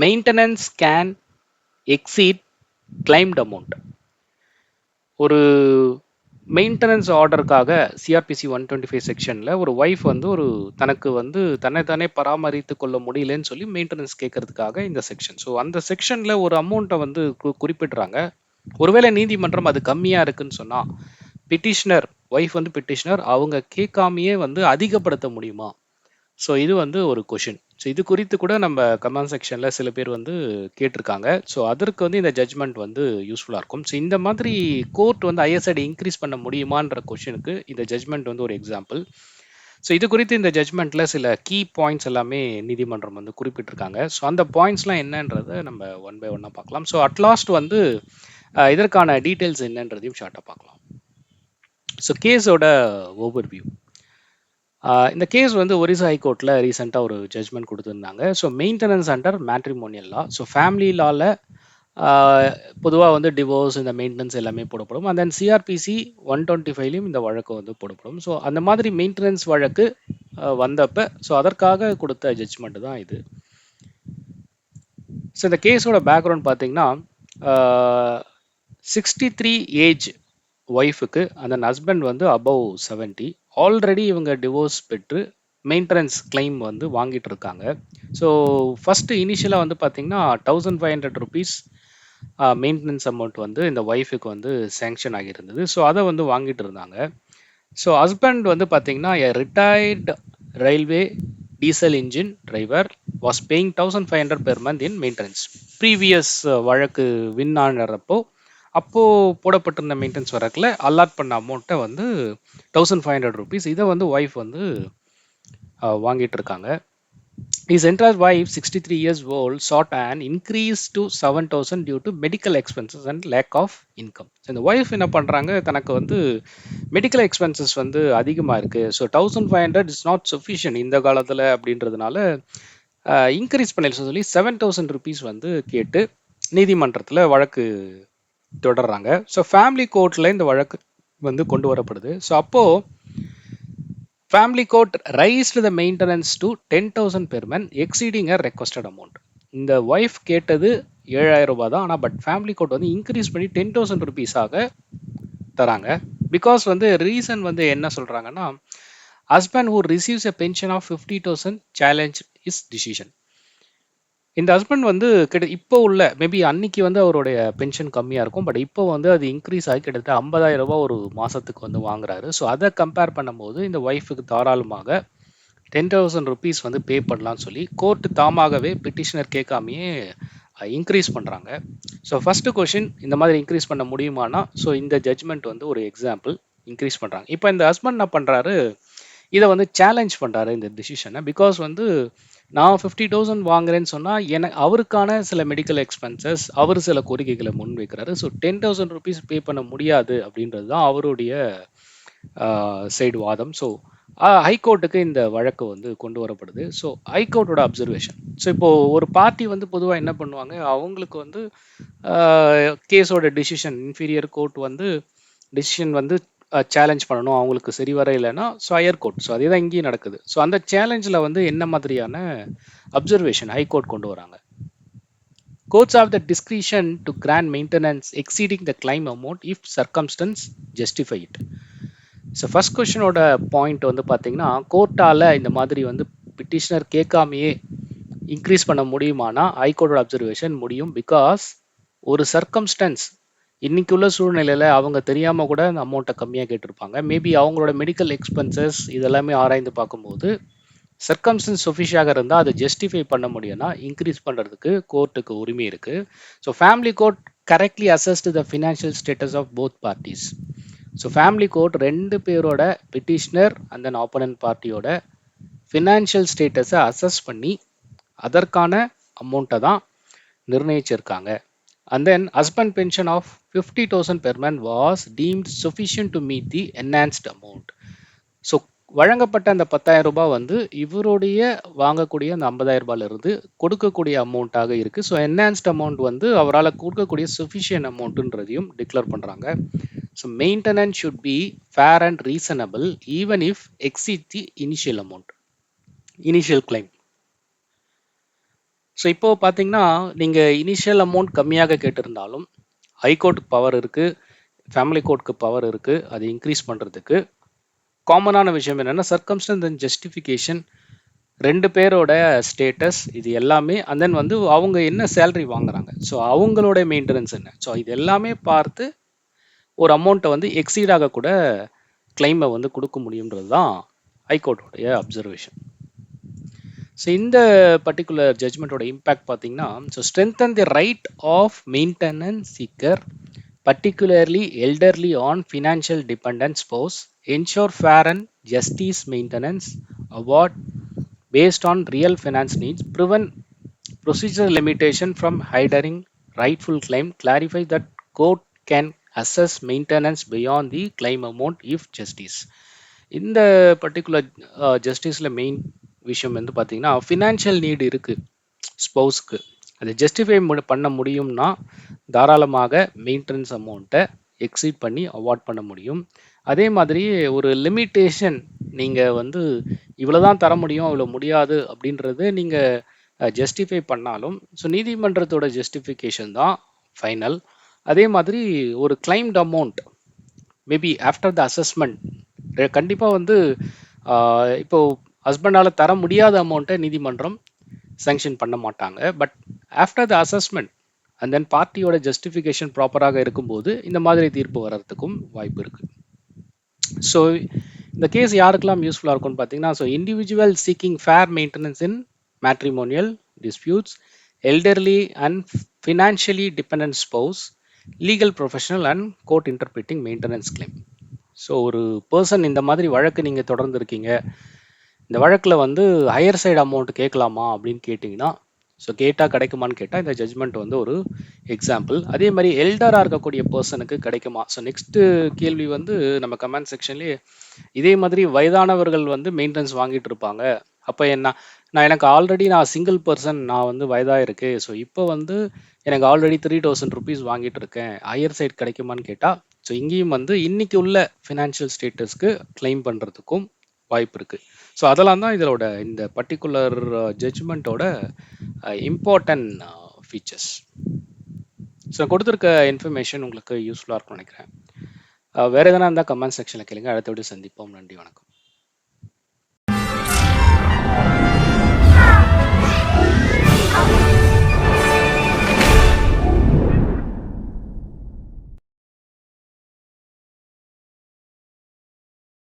Maintenance can exceed claimed amount ஒரு maintenance ஆர்டருக்காக CrPC one twenty five செக்ஷனில் ஒரு ஒய்ஃப் வந்து ஒரு தனக்கு வந்து தன்னைத்தானே பராமரித்து கொள்ள முடியலன்னு சொல்லி மெயின்டெனன்ஸ் கேட்கறதுக்காக இந்த செக்ஷன் ஸோ அந்த செக்ஷனில் ஒரு அமௌண்ட்டை வந்து கு- குறிப்பிடுறாங்க. ஒருவேளை நீதிமன்றம் அது கம்மியாக இருக்குன்னு சொன்னால் பிட்டிஷனர் ஒய்ஃப் வந்து பிட்டிஷனர் அவங்க கேட்காமையே வந்து அதிகப்படுத்த முடியுமா? ஸோ இது வந்து ஒரு கொஷின் ஸோ இது குறித்து கூட நம்ம கமெண்ட் செக்ஷனில் சில பேர் வந்து கேட்டிருக்காங்க. ஸோ அதற்கு வந்து இந்த ஜட்ஜ்மெண்ட் வந்து யூஸ்ஃபுல்லாக இருக்கும். ஸோ இந்த மாதிரி கோர்ட் வந்து ஐஎஸ்ஐடி இன்க்ரீஸ் பண்ண முடியுமான்ற கொஷினுக்கு இந்த ஜட்ஜ்மெண்ட் வந்து ஒரு எக்ஸாம்பிள் ஸோ இது குறித்து இந்த ஜட்ஜ்மெண்ட்டில் சில கீ பாயிண்ட்ஸ் எல்லாமே நீதிமன்றம் வந்து குறிப்பிட்டிருக்காங்க. ஸோ அந்த பாயிண்ட்ஸ்லாம் என்னன்றதை நம்ம ஒன் பை ஒன்னாக பார்க்கலாம். ஸோ அட்லாஸ்ட் வந்து இதற்கான டீட்டெயில்ஸ் என்னன்றதையும் ஷார்ட்டாக பார்க்கலாம். ஸோ கேஸோட ஓவர்வியூ இந்த கேஸ் வந்து ஒரிசா ஹைகோர்ட்டில் ரீசெண்டாக ஒரு ஜட்ஜ்மெண்ட் கொடுத்துருந்தாங்க. So maintenance under matrimonial law so family லாவில் பொதுவாக வந்து டிவோர்ஸ் இந்த மெயின்டெனன்ஸ் எல்லாமே போடப்படும். And then CRPC one twenty ஃபைவ்லையும் இந்த வழக்கு வந்து போடப்படும். ஸோ அந்த மாதிரி மெயின்டெனன்ஸ் வழக்கு வந்தப்போ வந்தப்ப ஸோ அதற்காக கொடுத்த ஜட்ஜ்மெண்ட் தான் இது. ஸோ இந்த கேஸோட பேக்ரவுண்ட் பார்த்தீங்கன்னா சிக்ஸ்டி த்ரீ ஏஜ் ஒய்ஃபுக்கு அந்த ஹஸ்பண்ட் வந்து அபவ் 70 ஆல்ரெடி இவங்க டிவோர்ஸ் பெற்று மெயின்டெனன்ஸ் கிளைம் வந்து வாங்கிட்டு இருக்காங்க ஸோ ஃபஸ்ட்டு இனிஷியலாக வந்து பார்த்தீங்கன்னா thousand five hundred rupees maintenance amount வந்து இந்த ஒய்ஃபுக்கு வந்து சேங்ஷன் ஆகியிருந்தது. ஸோ அதை வந்து வாங்கிட்டு இருந்தாங்க ஸோ ஹஸ்பண்ட் வந்து பார்த்தீங்கன்னா retired railway diesel engine driver was paying thousand five hundred per month in maintenance previous வழக்கு வின் ஆனப்போ அப்போது போடப்பட்டிருந்த மெயின்டெனன்ஸ் வரக்கில் அலாட் பண்ண அமௌண்ட்டை வந்து தௌசண்ட் ஃபைவ் ஹண்ட்ரட் ருபீஸ் இதை வந்து ஒய்ஃப் வந்து வாங்கிட்டு இருக்காங்க His entire wife, 63 years old, and increase increase to 7,000 due to medical expenses and lack of income So, இந்த ஒய்ஃப் என்ன பண்ணுறாங்க தனக்கு வந்து மெடிக்கல் எக்ஸ்பென்சஸ் வந்து அதிகமாக இருக்குது so thousand five hundred is not sufficient இந்த காலத்தில் அப்படின்றதுனால இன்க்ரீஸ் பண்ணல சொல்லி செவன் தௌசண்ட் ருபீஸ் வந்து கேட்டு நீதிமன்றத்தில் வழக்கு தொடர்றாங்க. ஸோ ஃபேமிலி கோர்ட்டில் இந்த வழக்கு வந்து கொண்டு வரப்படுது. ஸோ அப்போது family court raised the maintenance to ten thousand per month exceeding a requested amount இந்த ஒய்ஃப் கேட்டது ஏழாயிரம் ரூபாய் தான். ஆனால் பட் ஃபேமிலி கோர்ட் வந்து இன்க்ரீஸ் பண்ணி டென் தௌசண்ட் ருபீஸாக தராங்க. பிகாஸ் வந்து ரீசன் வந்து என்ன சொல்கிறாங்கன்னா husband who receives a pension of fifty thousand challenge is decision இந்த ஹஸ்பண்ட் வந்து கிட்ட இப்போ உள்ள மேபி அன்னைக்கு வந்து அவருடைய பென்ஷன் கம்மியாக இருக்கும் பட் இப்போ வந்து அது இன்க்ரீஸ் ஆகி கிட்டத்தட்ட 50000 ரூபாய் ஒரு மாதத்துக்கு வந்து வாங்குறாரு. ஸோ அதை கம்பேர் பண்ணும்போது இந்த ஒய்ஃபுக்கு தாராளமாக டென் தௌசண்ட் ருபீஸ் வந்து பே பண்ணலாம்னு சொல்லி கோர்ட்டு தாமாகவே பிட்டிஷனர் கேட்காமையே இன்க்ரீஸ் பண்ணுறாங்க ஸோ ஃபஸ்ட்டு கொஷின் இந்த மாதிரி இன்க்ரீஸ் பண்ண முடியுமானா ஸோ இந்த ஜட்ஜ்மெண்ட் வந்து ஒரு எக்ஸாம்பிள் இன்க்ரீஸ் பண்ணுறாங்க இப்போ இந்த ஹஸ்பண்ட் என்ன பண்ணுறாரு இதை வந்து சேலஞ்ச் பண்ணுறாரு இந்த டிசிஷனை பிகாஸ் வந்து நான் ஃபிஃப்டி தௌசண்ட் வாங்குறேன்னு சொன்னால் எனக்கு அவருக்கான சில மெடிக்கல் எக்ஸ்பென்சஸ் அவர் சில கோரிக்கைகளை முன்வைக்கிறாரு. So ten thousand rupees pay பண்ண முடியாது அப்படின்றது தான் அவருடைய சைடு வாதம். ஸோ ஹைகோர்ட்டுக்கு இந்த வழக்கு வந்து கொண்டு வரப்படுது. ஸோ ஹைகோர்ட்டோட அப்சர்வேஷன் ஸோ இப்போது ஒரு பார்ட்டி வந்து பொதுவாக என்ன பண்ணுவாங்க? அவங்களுக்கு வந்து கேஸோட டிசிஷன் இன்ஃபீரியர் கோர்ட் வந்து டிசிஷன் வந்து சேலஞ்ச் பண்ணணும். அவங்களுக்கு சரி வர இல்லைன்னா ஸோ ஹையர் கோர்ட் ஸோ அதே தான் இங்கேயும் நடக்குது. ஸோ அந்த சேலஞ்சில் வந்து என்ன மாதிரியான அப்சர்வேஷன் ஹைகோர்ட் கொண்டு வராங்க? Courts of the discretion to grant maintenance exceeding the claim amount if circumstances justify it so first கொஷனோட point வந்து பார்த்தீங்கன்னா கோர்ட்டால் இந்த மாதிரி வந்து பிட்டிஷனர் கேட்காமையே இன்க்ரீஸ் பண்ண முடியுமானா ஹைகோர்ட்டோட அப்சர்வேஷன் முடியும் பிகாஸ் ஒரு சர்க்கம்ஸ்டன்ஸ் இன்னைக்கு உள்ள சூழ்நிலையில் அவங்க தெரியாமல் கூட அந்த அமௌண்ட்டை கம்மியாக கேட்டிருப்பாங்க. மேபி அவங்களோட மெடிக்கல் எக்ஸ்பென்சஸ் இதெல்லாமே ஆராய்ந்து பார்க்கும்போது சர்க்கம்ஸ்டன்ஸ் சொஃபிஷியாக இருந்தால் அதை ஜஸ்டிஃபை பண்ண முடியும்னா இன்க்ரீஸ் பண்ணுறதுக்கு கோர்ட்டுக்கு உரிமை இருக்குது so family court correctly assessed the financial status of both parties so family court ரெண்டு பேரோட பிட்டிஷனர் அண்ட் தென் ஆப்போனன்ட் பார்ட்டியோட ஃபினான்ஷியல் ஸ்டேட்டஸை அசஸ் பண்ணி அதற்கான அமௌண்ட்டை தான் நிர்ணயிச்சிருக்காங்க. And then husband pension of fifty thousand per was was deemed sufficient to meet the enhanced amount so வழங்கப்பட்ட அந்த பத்தாயிரம் ரூபாய் வந்து இவருடைய வாங்கக்கூடிய அந்த ஐம்பதாயிரம் ரூபாயிலிருந்து கொடுக்கக்கூடிய அமௌண்ட்டாக இருக்குது ஸோ என்ஹான்ஸ்ட் அமௌண்ட் வந்து அவரால் கொடுக்கக்கூடிய சஃபிஷியன்ட் அமௌண்ட்டுன்றதையும் டிக்ளேர் பண்ணுறாங்க so maintenance should be fair and reasonable even if exceed the initial amount initial claim so இப்போ பார்த்தீங்கன்னா நீங்கள் இனிஷியல் அமௌண்ட் கம்மியாக கேட்டிருந்தாலும் ஹைகோர்ட்டுக்கு பவர் இருக்குது ஃபேமிலி கோர்ட்டுக்கு பவர் இருக்குது அதை இன்க்ரீஸ் பண்ணுறதுக்கு காமனான விஷயம் என்னென்னா சர்க்கம்ஸ்டன்ஸ் அண்ட் ஜஸ்டிஃபிகேஷன் ரெண்டு பேரோட ஸ்டேட்டஸ் இது எல்லாமே அண்ட் தென் வந்து அவங்க என்ன சேலரி வாங்குறாங்க. ஸோ அவங்களோட மெயின்டெனன்ஸ் என்ன? ஸோ இது எல்லாமே பார்த்து ஒரு அமௌண்ட்டை வந்து எக்ஸீடாக கூட கிளைமை வந்து கொடுக்க முடியுன்றது தான் ஹைகோர்ட்டோடைய அப்சர்வேஷன் ஸோ இந்த பர்டிகுலர் ஜட்ஜ்மெண்ட்டோட இம்பேக்ட் பார்த்தீங்கன்னா so strengthen the right of maintenance seeker particularly elderly on financial dependent spouse, ensure fair and justice maintenance, award based on real finance needs, prevent procedural limitation from hiding rightful claim, clarify that court can assess maintenance beyond the claim amount if justice. இந்த particular ஜஸ்டிஸில் main விஷயம் வந்து பார்த்தீங்கன்னா financial need இருக்குது ஸ்பௌஸ்க்கு அதை justify பண்ண முடியும்னா தாராளமாக மெயின்டெனன்ஸ் அமௌண்ட்டை எக்ஸீட் பண்ணி அவார்ட் பண்ண முடியும். அதே மாதிரி ஒரு லிமிட்டேஷன் நீங்கள் வந்து இவ்வளோ தான் தர முடியும் இவ்வளோ முடியாது அப்படின்றது நீங்கள் ஜஸ்டிஃபை பண்ணாலும் ஸோ நீதிமன்றத்தோட ஜஸ்டிஃபிகேஷன் தான் ஃபைனல் அதே மாதிரி ஒரு claimed amount maybe after the assessment கண்டிப்பாக வந்து இப்போது இப்போ ஹஸ்பண்டால் தர முடியாத அமௌண்ட்டை நீதிமன்றம் சேங்ஷன் பண்ண மாட்டாங்க. But after the assessment and then பார்ட்டியோட justification ப்ராப்பராக இருக்கும்போது இந்த மாதிரி தீர்ப்பு வர்றதுக்கும் வாய்ப்பு இருக்குது ஸோ இந்த கேஸ் யாருக்கெல்லாம் யூஸ்ஃபுல்லாக இருக்கும்னு பார்த்தீங்கன்னா so individual seeking fair maintenance in matrimonial disputes elderly and financially dependent spouse legal professional and court interpreting maintenance claim so ஒரு பர்சன் இந்த மாதிரி வழக்கு நீங்கள் தொடர்ந்து இருக்கீங்க இந்த வழக்கில் வந்து ஹையர் சைடு அமௌண்ட் கேட்கலாமா அப்படின்னு கேட்டிங்கன்னா ஸோ கேட்டால் கிடைக்குமான்னு கேட்டால் இந்த ஜட்ஜ்மெண்ட் வந்து ஒரு எக்ஸாம்பிள் அதே மாதிரி எல்டராக இருக்கக்கூடிய பர்சனுக்கு கிடைக்குமா? ஸோ நெக்ஸ்ட்டு கேள்வி வந்து நம்ம கமெண்ட் செக்ஷன்லேயே இதே மாதிரி வயதானவர்கள் வந்து மெயின்டெனன்ஸ் வாங்கிட்டு இருப்பாங்க. அப்போ என்ன? நான் எனக்கு ஆல்ரெடி நான் சிங்கிள் பர்சன் நான் வந்து வயதாக இருக்கு ஸோ இப்போ வந்து எனக்கு ஆல்ரெடி த்ரீ தௌசண்ட் ருபீஸ் வாங்கிட்டு இருக்கேன். ஹையர் சைட் கிடைக்குமான்னு கேட்டால் ஸோ இங்கேயும் வந்து இன்னைக்கு உள்ள ஃபினான்ஷியல் ஸ்டேட்டஸ்க்கு கிளைம் பண்ணுறதுக்கும் வாய்ப்பு இருக்குது ஸோ அதெல்லாம் தான் இதோட இந்த பர்டிகுலர் ஜட்ஜ்மெண்ட்டோட இம்பார்ட்டன்ட் ஃபீச்சர்ஸ் ஸோ கொடுத்துருக்க இன்ஃபர்மேஷன் உங்களுக்கு யூஸ்ஃபுல்லாக இருக்கும்னு நினைக்கிறேன். Uh, வேறு எதனா இருந்தால் கமெண்ட் செக்ஷனில் கேளுங்க. அடுத்த விட சந்திப்போம். நன்றி வணக்கம்.